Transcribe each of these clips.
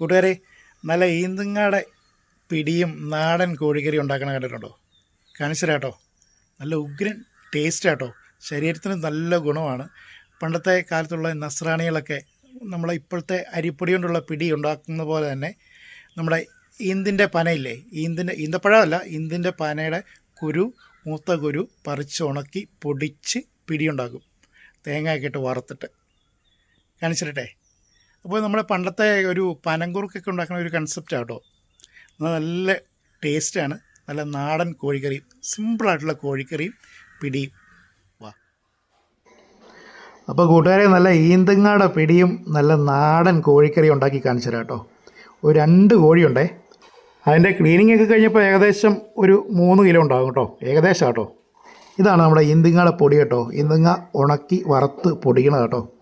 കൂട്ടുകാരെ നല്ല ഈന്തുങ്ങാടെ പിടിയും നാടൻ കോഴിക്കറി ഉണ്ടാക്കണ കണ്ടിട്ടുണ്ടോ? കാണിച്ചരാട്ടോ നല്ല ഉഗ്രൻ ടേസ്റ്റ് ആട്ടോ ശരീരത്തിന് നല്ല ഗുണമാണ്. പണ്ടത്തെ കാലത്തുള്ള നസ്രാണികളൊക്കെ നമ്മളെ ഇപ്പോഴത്തെ അരിപ്പൊടി കൊണ്ടുള്ള പിടി ഉണ്ടാക്കുന്ന പോലെ തന്നെ നമ്മുടെ ഈന്തിന്റെ പനയില്ലേ? ഈന്തിന്റെ ഈന്തപ്പഴമല്ല ഈന്തിന്റെ പനയുടെ കുരു മൂത്ത കുരു പറിച്ച് ഉണക്കി പൊടിച്ച് പിടിയുണ്ടാക്കും തേങ്ങയൊക്കെ ഇട്ട് വറുത്തിട്ട്. കാണിച്ചിട്ടെ അപ്പോൾ നമ്മുടെ പണ്ടത്തെ ഒരു പനങ്കുറുക്കൊക്കെ ഉണ്ടാക്കുന്ന ഒരു കൺസെപ്റ്റ് ആട്ടോ നല്ല ടേസ്റ്റാണ് നല്ല നാടൻ കോഴിക്കറിയും സിമ്പിളായിട്ടുള്ള കോഴിക്കറിയും പിടിയും. വാ. അപ്പോൾ കൂട്ടുകാരെ നല്ല ഈന്തങ്ങാടെ പിടിയും നല്ല നാടൻ കോഴിക്കറി ഉണ്ടാക്കി കാണിച്ചു തരാം കേട്ടോ. ഒരു രണ്ട് കോഴിയുണ്ടേ. അതിന്റെ ക്ലീനിങ് ഒക്കെ കഴിഞ്ഞപ്പോൾ ഏകദേശം ഒരു മൂന്ന് കിലോ ഉണ്ടാകും കേട്ടോ. ഏകദേശം കേട്ടോ. ഇതാണ് നമ്മുടെ ഈന്തങ്ങാടെ പൊടി കേട്ടോ. ഈന്തങ്ങ ഉണക്കി വറുത്ത് പൊടിക്കണത് കേട്ടോ.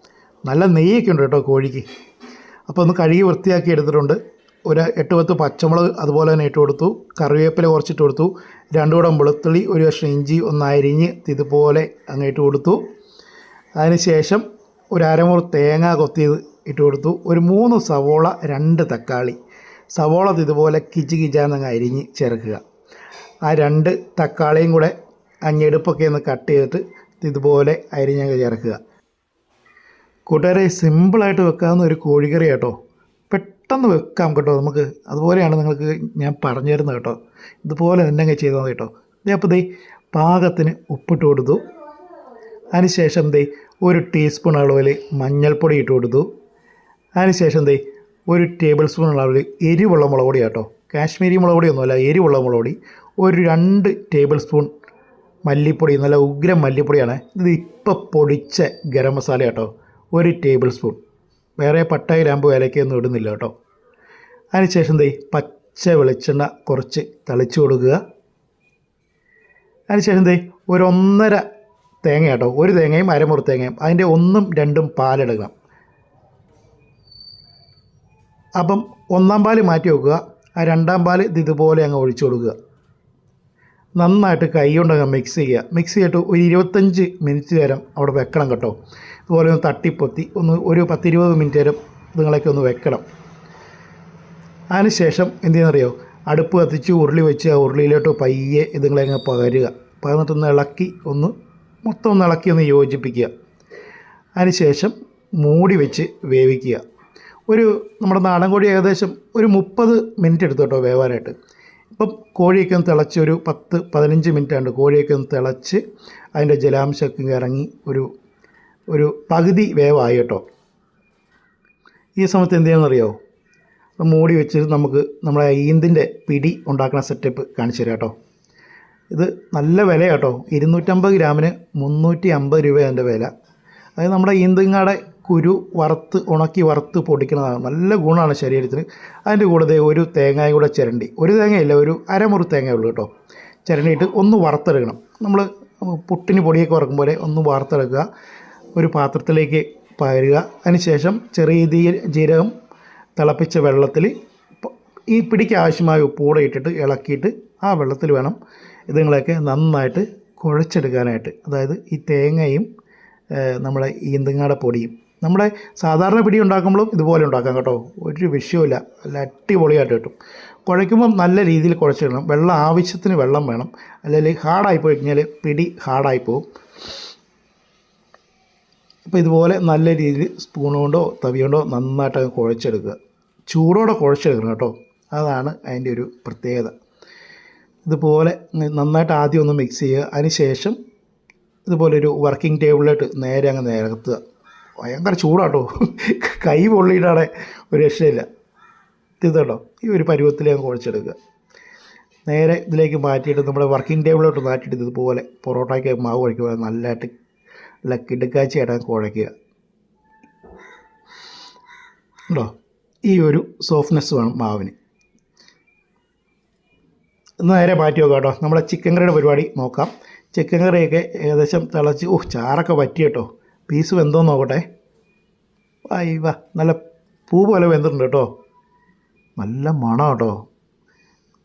നല്ല നെയ്യൊക്കെ ഉണ്ട് കേട്ടോ കോഴിക്ക്. അപ്പോൾ ഒന്ന് കഴുകി വൃത്തിയാക്കി എടുത്തിട്ടുണ്ട്. ഒരു എട്ട് പത്ത് പച്ചമുളക് അതുപോലെ തന്നെ ഇട്ട് കൊടുത്തു. കറിവേപ്പില കുറച്ചിട്ട് കൊടുത്തു. രണ്ടു കൂടം വെളുത്തുള്ളി ഒരു കഷ്ണം ഇഞ്ചി ഒന്ന് അരിഞ്ഞ് ഇതുപോലെ അങ്ങ് ഇട്ട് കൊടുത്തു. അതിനുശേഷം ഒരു അരമുറി തേങ്ങ കൊത്തിയത് ഇട്ട് കൊടുത്തു. ഒരു മൂന്ന് സവോള രണ്ട് തക്കാളി. സവോള ഇതുപോലെ കിജി കിജാന്നങ്ങ് അരിഞ്ഞ് ചേർക്കുക. ആ രണ്ട് തക്കാളിയും കൂടെ അങ്ങെടുപ്പൊക്കെ ഒന്ന് കട്ട് ചെയ്തിട്ട് ഇതുപോലെ അരിഞ്ഞങ്ങ് ചേർക്കുക. കൂട്ടുകാരെ സിമ്പിളായിട്ട് വെക്കാവുന്ന ഒരു കോഴിക്കറി കേട്ടോ. പെട്ടെന്ന് വെക്കാം കേട്ടോ നമുക്ക്. അതുപോലെയാണ് നിങ്ങൾക്ക് ഞാൻ പറഞ്ഞു തരുന്നത് കേട്ടോ. ഇതുപോലെ തന്നെ ചെയ്താൽ മതി കേട്ടോ. ദേ അപ്പോൾ ദേ പാകത്തിന് ഉപ്പിട്ട് കൊടുത്തു. അതിനുശേഷം ദേ ഒരു ടീസ്പൂൺ അളവിൽ മഞ്ഞൾപ്പൊടി ഇട്ട് കൊടുത്തു. അതിനുശേഷം ദേ ഒരു ടേബിൾ സ്പൂൺ അളവിൽ എരിവുള്ള മുളക് പൊടി കേട്ടോ. കാശ്മീരി മുളക് പൊടിയൊന്നുമല്ല എരിവുള്ള മുളക് പൊടി. ഒരു രണ്ട് ടേബിൾ സ്പൂൺ മല്ലിപ്പൊടി നല്ല ഉഗ്രം മല്ലിപ്പൊടിയാണ്. ഇത് ഇപ്പം പൊടിച്ച ഗരം മസാല കേട്ടോ. ഒരു ടേബിൾ സ്പൂൺ. വേറെ പട്ട ഗ്രാമ്പ് ഏലക്കൊന്നും ഇടുന്നില്ല കേട്ടോ. അതിനുശേഷം ദേ പച്ച വെളിച്ചെണ്ണ കുറച്ച് തളിച്ചു കൊടുക്കുക. അതിനുശേഷം ദേ ഒരു ഒന്നര തേങ്ങ കേട്ടോ. ഒരു തേങ്ങയും അരമുറി തേങ്ങയും. അതിന്റെ ഒന്നും രണ്ടും പാലെടുക്കണം. അപ്പം ഒന്നാം പാൽ മാറ്റി വെക്കുക. ആ രണ്ടാം പാൽ ഇത് ഇതുപോലെ അങ്ങ് ഒഴിച്ചു കൊടുക്കുക. നന്നായിട്ട് കൈ കൊണ്ടങ്ങ് മിക്സ് ചെയ്യുക. മിക്സ് ചെയ്തിട്ട് ഒരു ഇരുപത്തഞ്ച് മിനിറ്റ് നേരം അവിടെ വെക്കണം കേട്ടോ. ഇതുപോലെ ഒന്ന് തട്ടിപ്പൊത്തി ഒന്ന് ഒരു പത്തിരുപത് മിനിറ്റ് നേരം നിങ്ങളൊക്കെ ഒന്ന് വെക്കണം. അതിനുശേഷം എന്ത് ചെയ്യുന്നറിയോ? അടുപ്പ് കത്തിച്ച് ഉരുളി വെച്ച് ആ ഉരുളിയിലോട്ട് പയ്യെ ഇതുങ്ങളെ അങ്ങ് പകരുക. പകർന്നിട്ടൊന്ന് ഇളക്കി ഒന്ന് മൊത്തം ഒന്ന് ഇളക്കി ഒന്ന് യോജിപ്പിക്കുക. അതിനുശേഷം മൂടി വെച്ച് വേവിക്കുക. ഒരു നമ്മുടെ നാടൻ കോഴി ഏകദേശം ഒരു മുപ്പത് മിനിറ്റ് എടുത്തു കേട്ടോ വേവാനായിട്ട്. ഇപ്പം കോഴിയൊക്കെ ഒന്ന് തിളച്ച് ഒരു പത്ത് പതിനഞ്ച് മിനിറ്റ് ആണ് കോഴിയൊക്കെ ഒന്ന് തിളച്ച് അതിന്റെ ജലാംശമൊക്കെ ഇറങ്ങി ഒരു ഒരു പകുതി വേവായി കേട്ടോ. ഈ സമയത്ത് എന്ത് ചെയ്യണമെന്നറിയോ മൂടി വെച്ചിട്ട് നമുക്ക് നമ്മളെ ഈന്തിന്റെ പിടി ഉണ്ടാക്കുന്ന സെറ്റപ്പ് കാണിച്ചു തരാം കേട്ടോ. ഇത് നല്ല വില കേട്ടോ. ഇരുന്നൂറ്റമ്പത് ഗ്രാമിന് മുന്നൂറ്റി അമ്പത് രൂപ അതിന്റെ വില. അതായത് നമ്മുടെ ഈന്തങ്ങാടെ കുരു വറുത്ത് ഉണക്കി വറുത്ത് പൊടിക്കുന്നതാണ് നല്ല ഗുണമാണ് ശരീരത്തിന്. അതിന്റെ കൂടെ ഒരു തേങ്ങയും കൂടെ ചിരണ്ടി. ഒരു തേങ്ങയില്ല ഒരു അരമുറി തേങ്ങ ഉള്ളൂ കേട്ടോ. ചിരണ്ടിയിട്ട് ഒന്ന് വറുത്തെടുക്കണം. നമ്മൾ പുട്ടിന് പൊടിയൊക്കെ വറക്കും പോലെ ഒന്ന് വറുത്തെടുക്കുക. ഒരു പാത്രത്തിലേക്ക് പകരുക. അതിനുശേഷം ചെറിയ രീതിയിൽ ജീരകം തിളപ്പിച്ച വെള്ളത്തിൽ ഈ പിടിക്ക് ആവശ്യമായ ഉപ്പൂടെ ഇട്ടിട്ട് ഇളക്കിയിട്ട് ആ വെള്ളത്തിൽ വേണം ഇതുങ്ങളെയൊക്കെ നന്നായിട്ട് കുഴച്ചെടുക്കാനായിട്ട്. അതായത് ഈ തേങ്ങയും നമ്മുടെ ഈന്തങ്ങാടെ പൊടിയും. നമ്മുടെ സാധാരണ പിടി ഉണ്ടാക്കുമ്പോഴും ഇതുപോലെ ഉണ്ടാക്കാം കേട്ടോ. ഒരു വിഷയമില്ല നല്ല അടിപൊളിയായിട്ട് കിട്ടും. കുഴയ്ക്കുമ്പം നല്ല രീതിയിൽ കുഴച്ചിടണം വെള്ളം ആവശ്യത്തിന് വെള്ളം വേണം. അല്ലെങ്കിൽ ഹാർഡായി പോയി കഴിഞ്ഞാൽ പിടി ഹാർഡായി പോകും അപ്പോൾ ഇതുപോലെ നല്ല രീതിയിൽ സ്പൂൺ കൊണ്ടോ തവി കൊണ്ടോ നന്നായിട്ട് കുഴച്ചെടുക്കുക. ചൂടോടെ കുഴച്ചെടുക്കണം കേട്ടോ. അതാണ് അതിന്റെ ഒരു പ്രത്യേകത. ഇതുപോലെ നന്നായിട്ട് ആദ്യം ഒന്ന് മിക്സ് ചെയ്യുക. അതിന് ശേഷം ഇതുപോലെ ഒരു വർക്കിംഗ് ടേബിളിലോട്ട് നേരെ അങ്ങ് നിരത്തുക. ഭയങ്കര ചൂടാട്ടോ. കൈ പൊള്ളിയിട്ടാണെ ഒരു രക്ഷയില്ല. ഇത് ഈ ഒരു പരുവത്തിൽ അങ്ങ് കുഴച്ചെടുക്കുക. നേരെ ഇതിലേക്ക് മാറ്റിയിട്ട് നമ്മുടെ വർക്കിംഗ് ടേബിളിലോട്ട് മാറ്റിയിട്ട് ഇതുപോലെ പൊറോട്ടയ്ക്ക് മാവ് കഴിക്കുമ്പോൾ നല്ലതായിട്ട് നല്ല കിടുക്കാച്ചയായിട്ട് കുഴയ്ക്കുക. ഉണ്ടോ ഈ ഒരു സോഫ്റ്റ്നെസ് വേണം മാവിന്. നേരെ മാറ്റി നോക്കാം കേട്ടോ. നമ്മുടെ ചിക്കൻ കറിയുടെ പരിപാടി നോക്കാം. ചിക്കൻ കറിയൊക്കെ ഏകദേശം തിളച്ച് ഓ ചാറൊക്കെ പറ്റി കേട്ടോ. പീസ് വെന്തോ നോക്കട്ടെ. വായി വാ നല്ല പൂ പോലെ വെന്തിട്ടുണ്ട് കേട്ടോ. നല്ല മണം കേട്ടോ.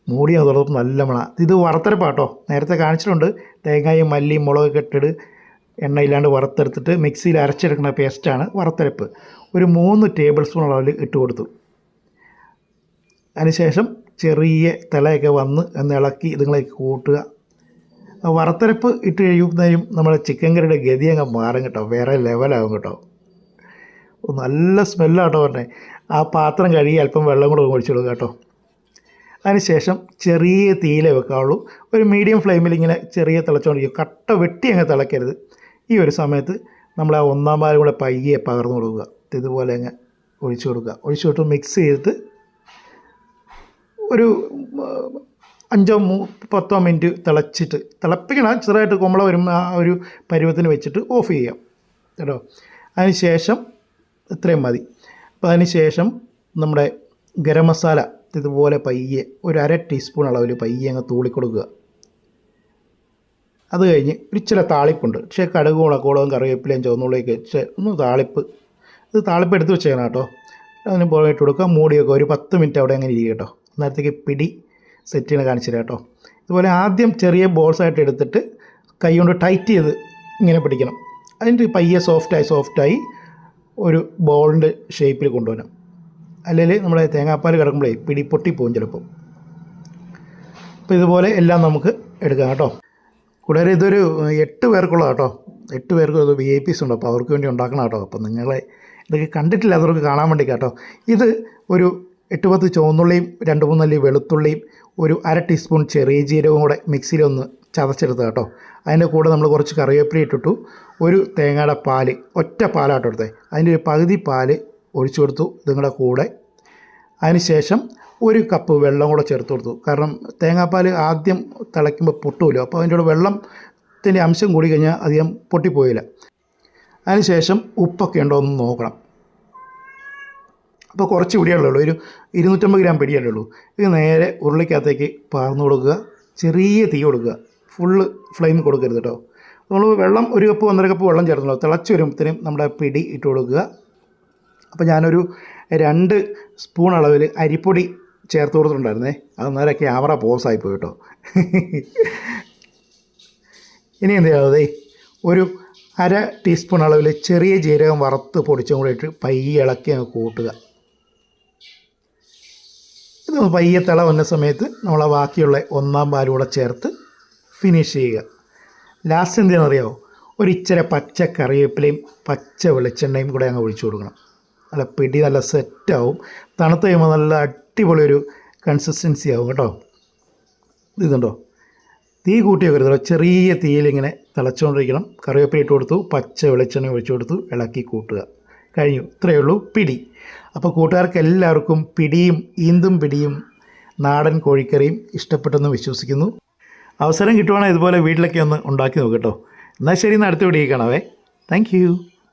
മൂടി തുറന്നപ്പോൾ നല്ല മണം. ഇത് വറുത്തരപ്പാട്ടോ നേരത്തെ കാണിച്ചിട്ടുണ്ട്. തേങ്ങയും മല്ലിയും മുളകൊക്കെ ഇട്ടിട്ട് എണ്ണയില്ലാണ്ട് വറുത്തെടുത്തിട്ട് മിക്സിയിൽ അരച്ചെടുക്കുന്ന പേസ്റ്റാണ് വറുത്തരപ്പ് ഒരു മൂന്ന് ടേബിൾ സ്പൂൺ അളവിൽ ഇട്ട് കൊടുത്തു. അതിനുശേഷം ചെറിയ തിളയൊക്കെ വന്ന് എന്ന് ഇളക്കി ഇതുങ്ങളേക്ക് കൂട്ടുക. വറുത്തരപ്പ് ഇട്ട് കഴിയുമ്പോഴേക്കും നമ്മുടെ ചിക്കൻ കറിയുടെ ഗതി അങ്ങ് മാറും കേട്ടോ. വേറെ ലെവലാകും കേട്ടോ. നല്ല സ്മെല്ലാട്ടോ പറഞ്ഞേ. ആ പാത്രം കഴുകി അല്പം വെള്ളം കൂടെ ഒഴിച്ചു കൊടുക്കുക കേട്ടോ. അതിനുശേഷം ചെറിയ തീയിലേ വെക്കാവുള്ളൂ. ഒരു മീഡിയം ഫ്ലെയിമിൽ ഇങ്ങനെ ചെറിയ തിളച്ചുകൊണ്ടിരിക്കും കട്ട വെട്ടി അങ്ങ് തിളക്കരുത്. ഈ ഒരു സമയത്ത് നമ്മൾ ആ ഒന്നാം പാലും കൂടെ പയ്യെ പകർന്നു കൊടുക്കുക. ഇതുപോലെ അങ്ങ് ഒഴിച്ചു കൊടുക്കുക. ഒഴിച്ചു കൊടുത്ത് മിക്സ് ചെയ്തിട്ട് ഒരു അഞ്ചോ മൂ പത്തോ മിനിറ്റ് തിളച്ചിട്ട് തിളപ്പിക്കണം. ചെറുതായിട്ട് കുമ്പള വരുമ്പോൾ ആ ഒരു പരുവത്തിന് വെച്ചിട്ട് ഓഫ് ചെയ്യാം. കേട്ടോ? അതിന് ശേഷം ഇത്രയും മതി. അപ്പോൾ അതിന് ശേഷം നമ്മുടെ ഗരം മസാല ഇതുപോലെ പയ്യെ ഒരു അര ടീസ്പൂൺ അളവിൽ പയ്യെ അങ്ങ് തൂളിക്കൊടുക്കുക. അത് കഴിഞ്ഞ് ഒരു ചില താളിപ്പുണ്ട്. പക്ഷേ കടുകും ഉണക്കോളവും കറിവേപ്പിലയും ചുവന്നുള്ളിയൊക്കെ വെച്ച് ഒന്ന് താളിപ്പ്. ഇത് താളിപ്പ് എടുത്ത് വെച്ചേക്കണം കേട്ടോ. അതിന് ഇട്ട് കൊടുക്കുക. മൂടിയൊക്കെ ഒരു പത്ത് മിനിറ്റ് അവിടെ അങ്ങനെ ഇരിക്കും കേട്ടോ. അന്നേരത്തേക്ക് പിടി സെറ്റ് ചെയ്യണ കാണിച്ചു കേട്ടോ. ഇതുപോലെ ആദ്യം ചെറിയ ബോൾസ് ആയിട്ട് എടുത്തിട്ട് കൈ കൊണ്ട് ടൈറ്റ് ചെയ്ത് ഇങ്ങനെ പിടിക്കണം. അതിന്റെ പയ്യെ സോഫ്റ്റായി സോഫ്റ്റായി ഒരു ബോളിന്റെ ഷേപ്പിൽ കൊണ്ടുവരണം അല്ലെങ്കിൽ നമ്മുടെ തേങ്ങാപ്പാൽ കിടക്കുമ്പോഴേ പിടി പൊട്ടിപ്പോവും ചിലപ്പോൾ അപ്പോൾ ഇതുപോലെ എല്ലാം നമുക്ക് എടുക്കാം കേട്ടോ. കൂടാതെ ഇതൊരു എട്ട് പേർക്കുള്ള കേട്ടോ. എട്ട് പേർക്ക് ഇത് വി ഐ പീസ് ഉണ്ട്. അപ്പോൾ അവർക്ക് വേണ്ടി ഉണ്ടാക്കണം കേട്ടോ. അപ്പോൾ നിങ്ങളെ ഇതൊക്കെ കണ്ടിട്ടില്ലാത്തവർക്ക് കാണാൻ വേണ്ടി കേട്ടോ. ഇത് ഒരു എട്ട് പത്ത് ചുവന്നുള്ളിയും രണ്ട് മൂന്നല്ലി വെളുത്തുള്ളിയും ഒരു അര ടീസ്പൂൺ ചെറിയ ജീരകവും കൂടെ മിക്സിയിലൊന്ന് ചതച്ചെടുത്ത് കേട്ടോ. അതിന്റെ കൂടെ നമ്മൾ കുറച്ച് കറിവേപ്പില ഇട്ടിട്ടു ഒരു തേങ്ങയുടെ പാൽ ഒറ്റ പാലാട്ടോ എടുത്തേ അതിന്റെ ഒരു പകുതി പാൽ ഒഴിച്ചു കൊടുത്തു. ഇതുങ്ങളുടെ കൂടെ അതിനുശേഷം ഒരു കപ്പ് വെള്ളം കൂടെ ചേർത്ത് കൊടുത്തു. കാരണം തേങ്ങാപ്പാൽ ആദ്യം തിളയ്ക്കുമ്പോൾ പൊട്ടുമല്ലോ അപ്പോൾ അതിന്റെ കൂടെ വെള്ളത്തിന്റെ അംശം കൂടി കഴിഞ്ഞാൽ അധികം പൊട്ടിപ്പോയില്ല. അതിനുശേഷം ഉപ്പൊക്കെ ഉണ്ടോ എന്ന് നോക്കണം. അപ്പോൾ കുറച്ച് പിടിയല്ലേ ഉള്ളൂ. ഒരു ഇരുന്നൂറ്റമ്പത് ഗ്രാം പിടിയല്ലേ ഉള്ളൂ. ഇത് നേരെ ഉരുളിക്കകത്തേക്ക് പാർന്നു കൊടുക്കുക. ചെറിയ തീ കൊടുക്കുക. ഫുള്ള് ഫ്ലെയിം കൊടുക്കരുത് കേട്ടോ. നമ്മൾ വെള്ളം ഒരു കപ്പ് ഒന്നര കപ്പ് വെള്ളം ചേർത്തല്ലോ. തിളച്ച് വരുമ്പോഴത്തേനും നമ്മുടെ പിടി ഇട്ട് കൊടുക്കുക. അപ്പോൾ ഞാനൊരു രണ്ട് സ്പൂൺ അളവിൽ അരിപ്പൊടി ചേർത്ത് കൊടുത്തിട്ടുണ്ടായിരുന്നേ. അത് നേരെ ക്യാമറ പോസായി പോയി കേട്ടോ. ഇനി എന്ത് ചെയ്യാതെ ഒരു അര ടീസ്പൂൺ അളവിൽ ചെറിയ ജീരകം വറുത്ത് പൊടിച്ചും കൂടെ ഇട്ട് പയ്യെ ഇളക്കി അങ്ങ് കൂട്ടുക. ഇത് പയ്യെ തിള വന്ന സമയത്ത് നമ്മൾ ആ ബാക്കിയുള്ള ഒന്നാം പാലും ചേർത്ത് ഫിനിഷ് ചെയ്യുക. ലാസ്റ്റ് എന്തിനാണെന്നറിയാമോ ഒരു ഇച്ചിരി പച്ച കറിവേപ്പിലയും പച്ച വെളിച്ചെണ്ണയും കൂടെ അങ്ങ് ഒഴിച്ചു കൊടുക്കണം. നല്ല പിടി നല്ല സെറ്റാവും തണുത്ത് കഴിയുമ്പോൾ നല്ല അടിപൊളി ഒരു കൺസിസ്റ്റൻസി ആവും കേട്ടോ. ഇതുണ്ടോ തീ കൂട്ടി വെക്കരുതല്ലോ ചെറിയ തീയിലിങ്ങനെ തിളച്ചുകൊണ്ടിരിക്കണം കറിവേപ്പില ഇട്ട് കൊടുത്തു. പച്ച വെളിച്ചെണ്ണ ഒഴിച്ചു കൊടുത്തു. ഇളക്കി കൂട്ടുക. കഴിഞ്ഞു. ഇത്രയേ ഉള്ളൂ പിടി. അപ്പോൾ കൂട്ടുകാർക്ക് എല്ലാവർക്കും പിടിയും ഈന്തും പിടിയും നാടൻ കോഴിക്കറിയും ഇഷ്ടപ്പെട്ടെന്ന് വിശ്വസിക്കുന്നു. അവസരം കിട്ടുവാണെങ്കിൽ ഇതുപോലെ വീട്ടിലൊക്കെ ഒന്ന് ഉണ്ടാക്കി നോക്കട്ടോ എന്നാൽ ശരി എന്നാൽ അടുത്ത വീഡിയോ കാണാവേ. താങ്ക്